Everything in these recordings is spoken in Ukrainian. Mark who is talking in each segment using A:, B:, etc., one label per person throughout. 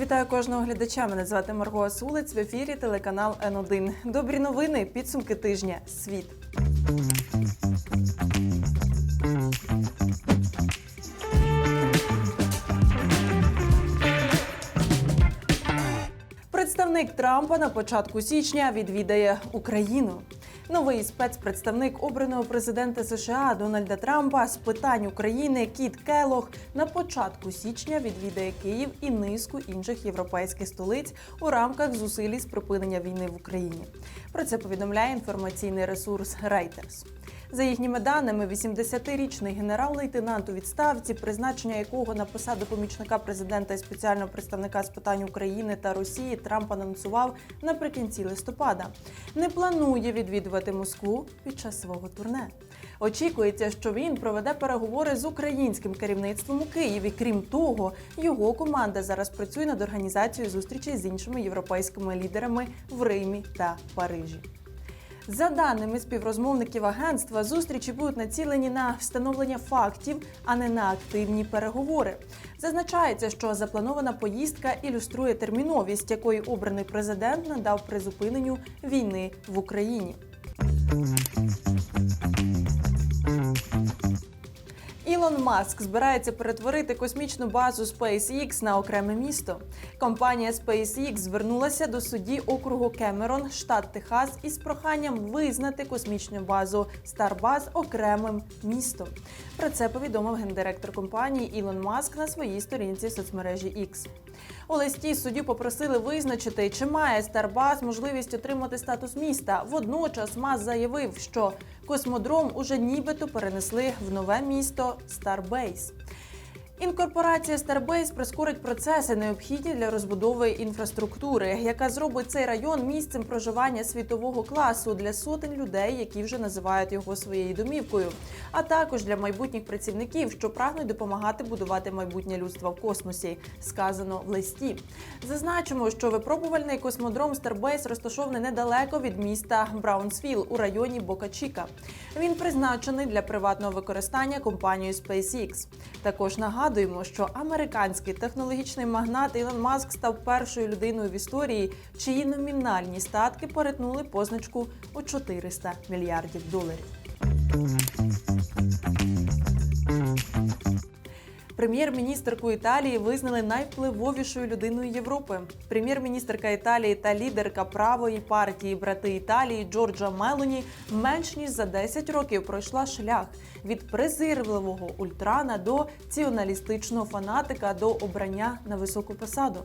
A: Вітаю кожного глядача. Мене звати Марго Асулець в ефірі телеканал Н1. Добрі новини. Підсумки тижня. Світ. Представник Трампа на початку січня відвідає Україну. Новий спецпредставник обраного президента США Дональда Трампа з питань України Кіт Келох на початку січня відвідає Київ і низку інших європейських столиць у рамках зусиль з припинення війни в Україні. Про це повідомляє інформаційний ресурс Reuters. За їхніми даними, 80-річний генерал-лейтенант у відставці, призначення якого на посаду помічника президента і спеціального представника з питань України та Росії Трамп анонсував наприкінці листопада. Не планує відвідувати Москву під час свого турне. Очікується, що він проведе переговори з українським керівництвом у Києві. Крім того, його команда зараз працює над організацією зустрічей з іншими європейськими лідерами в Римі та Парижі. За даними співрозмовників агентства, зустрічі будуть націлені на встановлення фактів, а не на активні переговори. Зазначається, що запланована поїздка ілюструє терміновість, якої обраний президент надав призупиненню війни в Україні. Маск збирається перетворити космічну базу SpaceX на окреме місто. Компанія SpaceX звернулася до судді округу Кемерон, штат Техас, із проханням визнати космічну базу Starbase окремим містом. Про це повідомив гендиректор компанії Ілон Маск на своїй сторінці соцмережі X. У листі суддю попросили визначити, чи має Старбаз можливість отримати статус міста. Водночас Мас заявив, що космодром уже нібито перенесли в нове місто Starbase. Інкорпорація Starbase прискорить процеси, необхідні для розбудови інфраструктури, яка зробить цей район місцем проживання світового класу для сотень людей, які вже називають його своєю домівкою, а також для майбутніх працівників, що прагнуть допомагати будувати майбутнє людства в космосі. Сказано в листі. Зазначимо, що випробувальний космодром Starbase розташований недалеко від міста Браунсвіл у районі Бока-Чіка. Він призначений для приватного використання компанією SpaceX. Також нагадуємо, що американський технологічний магнат Ілон Маск став першою людиною в історії, чиї номінальні статки перетнули позначку у 400 мільярдів доларів. Прем'єр-міністерку Італії визнали найвпливовішою людиною Європи. Прем'єр-міністерка Італії та лідерка правої партії брати Італії Джорджа Мелоні менш ніж за 10 років пройшла шлях від презирливого ультрана до ціоналістичного фанатика до обрання на високу посаду.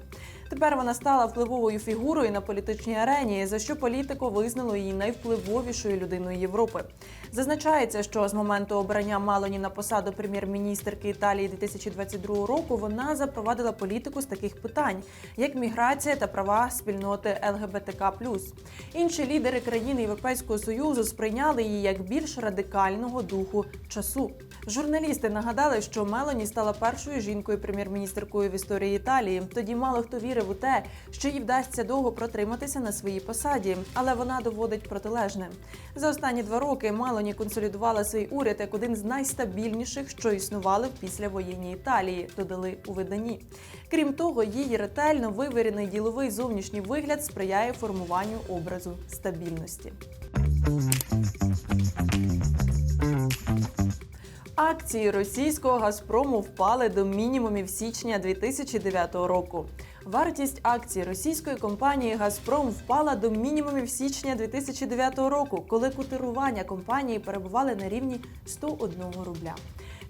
A: Тепер вона стала впливовою фігурою на політичній арені, за що політико визнало її найвпливовішою людиною Європи. Зазначається, що з моменту обрання Мелоні на посаду прем'єр-міністерки Італії 2022 року вона запровадила політику з таких питань, як міграція та права спільноти ЛГБТК. Інші лідери країн Європейського союзу сприйняли її як більш радикального духу часу. Журналісти нагадали, що Мелоні стала першою жінкою прем'єр-міністеркою в історії Італії. Тоді мало хто вірив у те, що їй вдасться довго протриматися на своїй посаді, але вона доводить протилежне. За останні два роки Мелоні консолідувала свій уряд як один з найстабільніших, що існували в післявоєнній Італії. Додали у виданні. Крім того, її ретельно вивірений діловий зовнішній вигляд сприяє формуванню образу стабільності. Акції російського Газпрому впали до мінімумів січня 2009 року. Вартість акцій російської компанії Газпром впала до мінімумів січня 2009 року, коли котирування компанії перебували на рівні 101 рубля.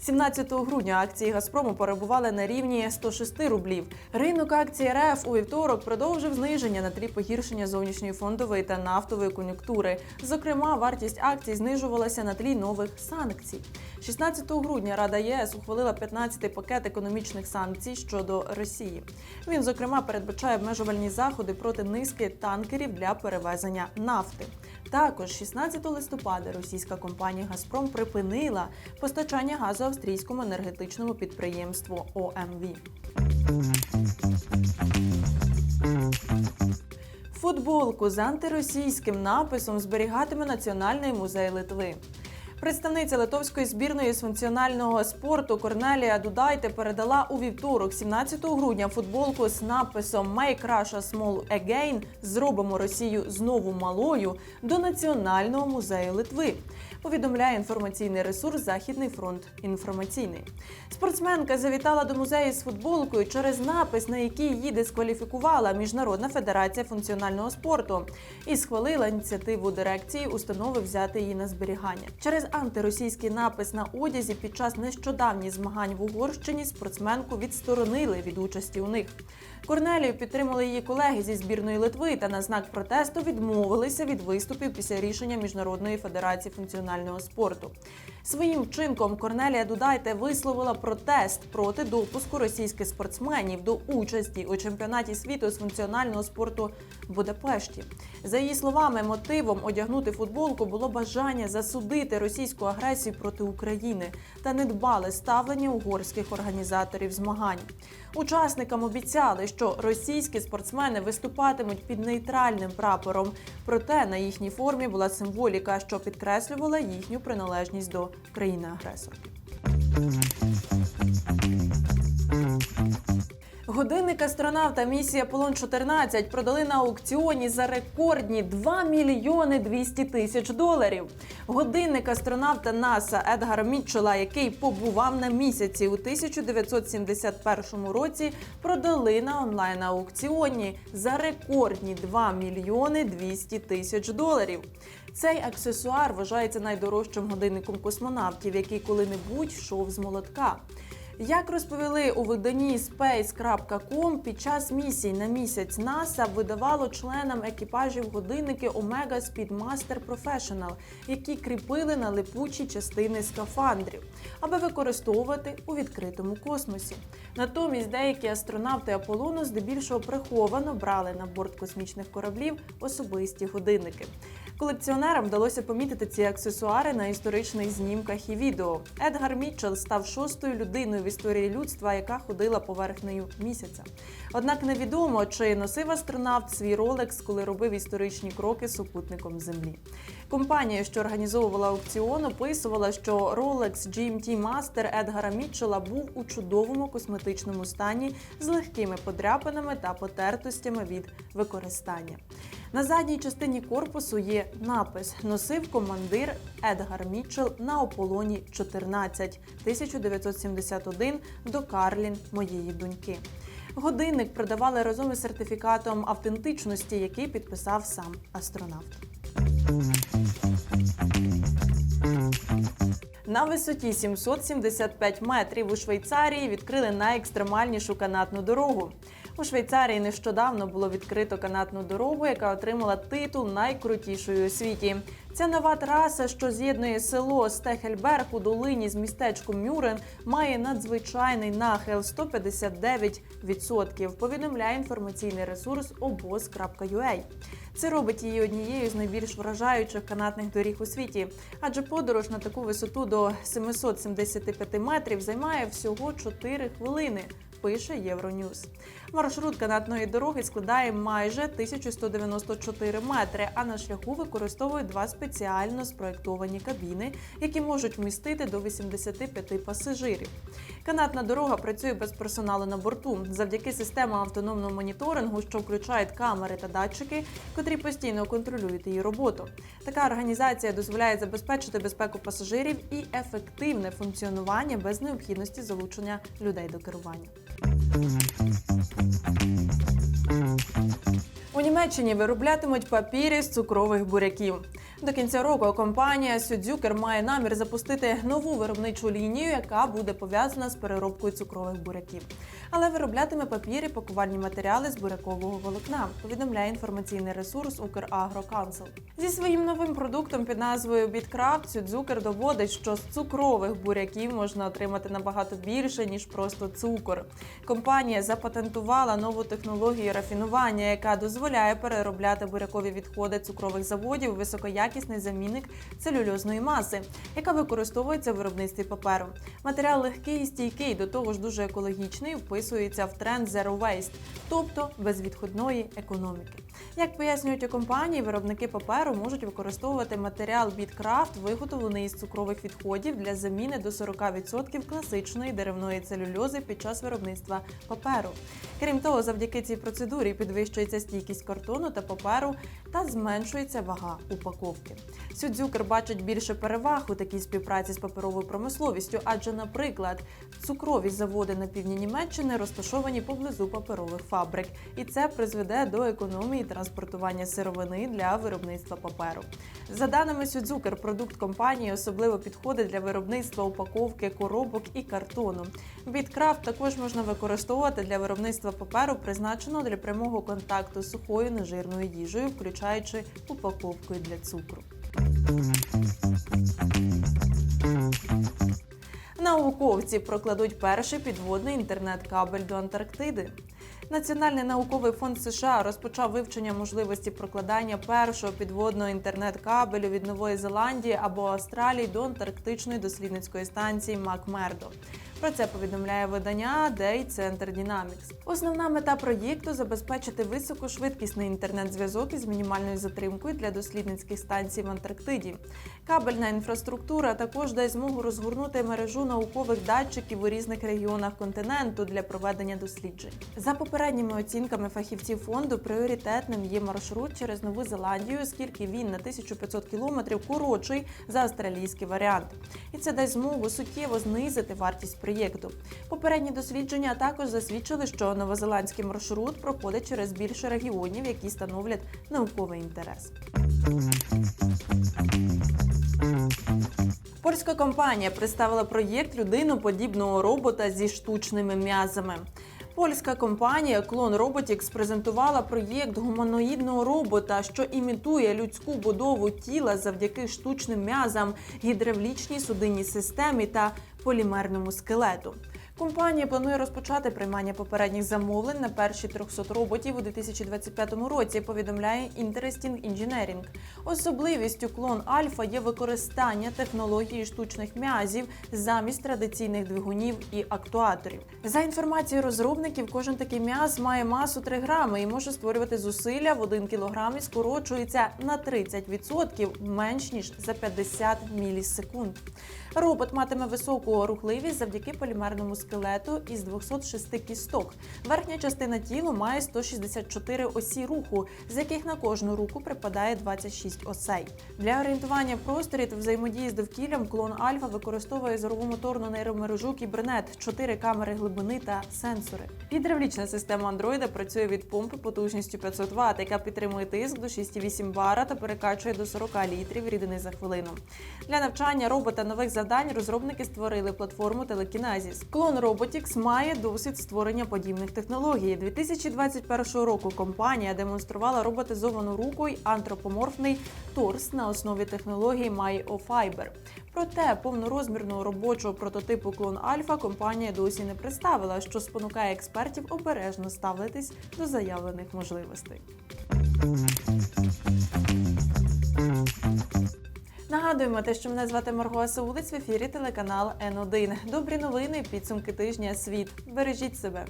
A: 17 грудня акції Газпрому перебували на рівні 106 рублів. Ринок акцій РФ у вівторок продовжив зниження на тлі погіршення зовнішньої фондової та нафтової кон'юнктури. Зокрема, вартість акцій знижувалася на тлі нових санкцій. 16 грудня Рада ЄС ухвалила 15-й пакет економічних санкцій щодо Росії. Він, зокрема, передбачає обмежувальні заходи проти низки танкерів для перевезення нафти. Також 16 листопада російська компанія Газпром припинила постачання газу австрійському енергетичному підприємству ОМВ. Футболку з антиросійським написом зберігатиме Національний музей Литви. Представниця литовської збірної з функціонального спорту Корнелія Дудайте передала у вівторок, 17 грудня, футболку з написом «Make Russia Small Again» Зробимо Росію знову малою до Національного музею Литви. Повідомляє інформаційний ресурс Західний фронт інформаційний. Спортсменка завітала до музею з футболкою через напис, на який її дискваліфікувала Міжнародна федерація функціонального спорту, і схвалила ініціативу дирекції установи взяти її на зберігання. Через антиросійський напис на одязі під час нещодавніх змагань в Угорщині спортсменку відсторонили від участі у них. Корнелію підтримали її колеги зі збірної Литви та на знак протесту відмовилися від виступів після рішення Міжнародної федерації функціонального спорту. Своїм вчинком Корнелія Дудайте висловила протест проти допуску російських спортсменів до участі у чемпіонаті світу з функціонального спорту в Будапешті. За її словами, мотивом одягнути футболку було бажання засудити російську агресію проти України та недбале ставлення угорських організаторів змагань. Учасникам обіцяли, що російські спортсмени виступатимуть під нейтральним прапором. Проте на їхній формі була символіка, що підкреслювала їхню приналежність до країни-агресорки. Годинник астронавта місії Аполлон 14 продали на аукціоні за рекордні 2 мільйони 200 тисяч доларів. Годинник астронавта НАСА Едгара Мітчела, який побував на місяці у 1971 році, продали на онлайн аукціоні за рекордні 2 мільйони 200 тисяч доларів. Цей аксесуар вважається найдорожчим годинником космонавтів, який коли-небудь йшов з молотка. Як розповіли у виданні Space.com, під час місій на місяць НАСА видавало членам екіпажів годинники Omega Speedmaster Professional, які кріпили на липучі частини скафандрів, аби використовувати у відкритому космосі. Натомість деякі астронавти Аполлону здебільшого приховано брали на борт космічних кораблів особисті годинники. Колекціонерам вдалося помітити ці аксесуари на історичних знімках і відео. Едгар Мітчелл став шостою людиною в історії людства, яка ходила поверхнею місяця. Однак невідомо, чи носив астронавт свій ролекс, коли робив історичні кроки супутником Землі. Компанія, що організовувала аукціон, описувала, що Rolex GMT Master Едгара Мітчелла був у чудовому косметичному стані з легкими подряпинами та потертостями від використання. На задній частині корпусу є напис Носив командир Едгар Мітчелл на Ополоні 14 1971 до Карлін моєї доньки. Годинник продавали разом із сертифікатом автентичності, який підписав сам астронавт. На висоті 775 метрів у Швейцарії відкрили найекстремальнішу канатну дорогу. У Швейцарії нещодавно було відкрито канатну дорогу, яка отримала титул найкрутішої у світі. Ця нова траса, що з'єднує село Стехельберг у долині з містечком Мюрен, має надзвичайний нахил 159%, повідомляє інформаційний ресурс обоз.ua. Це робить її однією з найбільш вражаючих канатних доріг у світі, адже подорож на таку висоту до 775 метрів займає всього 4 хвилини. Пише Євроньюз. Маршрут канатної дороги складає майже 1194 метри, а на шляху використовують два спеціально спроектовані кабіни, які можуть вмістити до 85 пасажирів. Канатна дорога працює без персоналу на борту завдяки системам автономного моніторингу, що включають камери та датчики, котрі постійно контролюють її роботу. Така організація дозволяє забезпечити безпеку пасажирів і ефективне функціонування без необхідності залучення людей до керування. У Німеччині вироблятимуть папір з цукрових буряків. До кінця року компанія Сюдзюкер має намір запустити нову виробничу лінію, яка буде пов'язана з переробкою цукрових буряків. Але вироблятиме папір і пакувальні матеріали з бурякового волокна. Повідомляє інформаційний ресурс Украгрокансел. Зі своїм новим продуктом під назвою Біткрафт Сюдзюкер доводить, що з цукрових буряків можна отримати набагато більше ніж просто цукор. Компанія запатентувала нову технологію рафінування, яка дозволяє переробляти бурякові відходи цукрових заводів у високоякісний замінник целюльозної маси, яка використовується в виробництві паперу. Матеріал легкий і стійкий, до того ж дуже екологічний, в тренд Zero Waste, тобто безвідходної економіки. Як пояснюють у компанії, виробники паперу можуть використовувати матеріал Біткрафт, виготовлений із цукрових відходів для заміни до 40% класичної деревної целюльози під час виробництва паперу. Крім того, завдяки цій процедурі підвищується стійкість картону та паперу та зменшується вага упаковки. Сюдзюкер бачить більше переваг у такій співпраці з паперовою промисловістю, адже, наприклад, цукрові заводи на півдні Німеччини розташовані поблизу паперових фабрик, і це призведе до економії транспортування сировини для виробництва паперу. За даними Сюдзукер, продукт компанії особливо підходить для виробництва упаковки коробок і картону. Біткрафт також можна використовувати для виробництва паперу, призначеного для прямого контакту з сухою нежирною їжею, включаючи упаковкою для цукру. Науковці прокладуть перший підводний інтернет-кабель до Антарктиди. Національний науковий фонд США розпочав вивчення можливості прокладання першого підводного інтернет-кабелю від Нової Зеландії або Австралії до антарктичної дослідницької станції Макмердо. Про це повідомляє видання Day Center Dynamics. Основна мета проєкту забезпечити високошвидкісний інтернет-зв'язок із мінімальною затримкою для дослідницьких станцій в Антарктиді. Кабельна інфраструктура також дасть змогу розгорнути мережу наукових датчиків у різних регіонах континенту для проведення досліджень. За попередніми оцінками фахівців фонду, пріоритетним є маршрут через Нову Зеландію, оскільки він на 1500 кілометрів коротший за австралійський варіант. І це дасть змогу суттєво знизити вартість проєкту. Попередні дослідження також засвідчили, що новозеландський маршрут проходить через більше регіонів, які становлять науковий інтерес. Польська компанія представила проєкт людиноподібного робота зі штучними м'язами. Польська компанія Clone Robotics презентувала проєкт гуманоїдного робота, що імітує людську будову тіла завдяки штучним м'язам, гідравлічній судинній системі та полімерному скелету. Компанія планує розпочати приймання попередніх замовлень на перші 300 роботів у 2025 році. Повідомляє Interesting Engineering. Особливістю клон Альфа є використання технології штучних м'язів замість традиційних двигунів і актуаторів. За інформацією розробників, кожен такий м'яз має масу 3 грами і може створювати зусилля в 1 кілограм і скорочується на 30% менш ніж за 50 мілісекунд. Робот матиме високу рухливість завдяки полімерному скелету із 206 кісток. Верхня частина тіла має 164 осі руху, з яких на кожну руку припадає 26 осей. Для орієнтування в просторі та взаємодії з довкіллям клон Альфа використовує зорово-моторну нейромережу Кібернет, 4 камери глибини та сенсори. Гідравлічна система андроїда працює від помпи потужністю 500 Вт, яка підтримує тиск до 6,8 бара та перекачує до 40 літрів рідини за хвилину. Для навчання робота нових завдань розробники створили платформу Телекінезіс. Клон Robotics має досвід створення подібних технологій. 2021 року компанія демонструвала роботизовану руку й антропоморфний торс на основі технології MyOFiber. Проте повнорозмірного робочого прототипу клон Альфа компанія досі не представила, що спонукає експертів обережно ставитись до заявлених можливостей. Нагадуємо те, що мене звати Марго Саулиць в ефірі телеканал Н1. Добрі новини, підсумки тижня. Світ. Бережіть себе.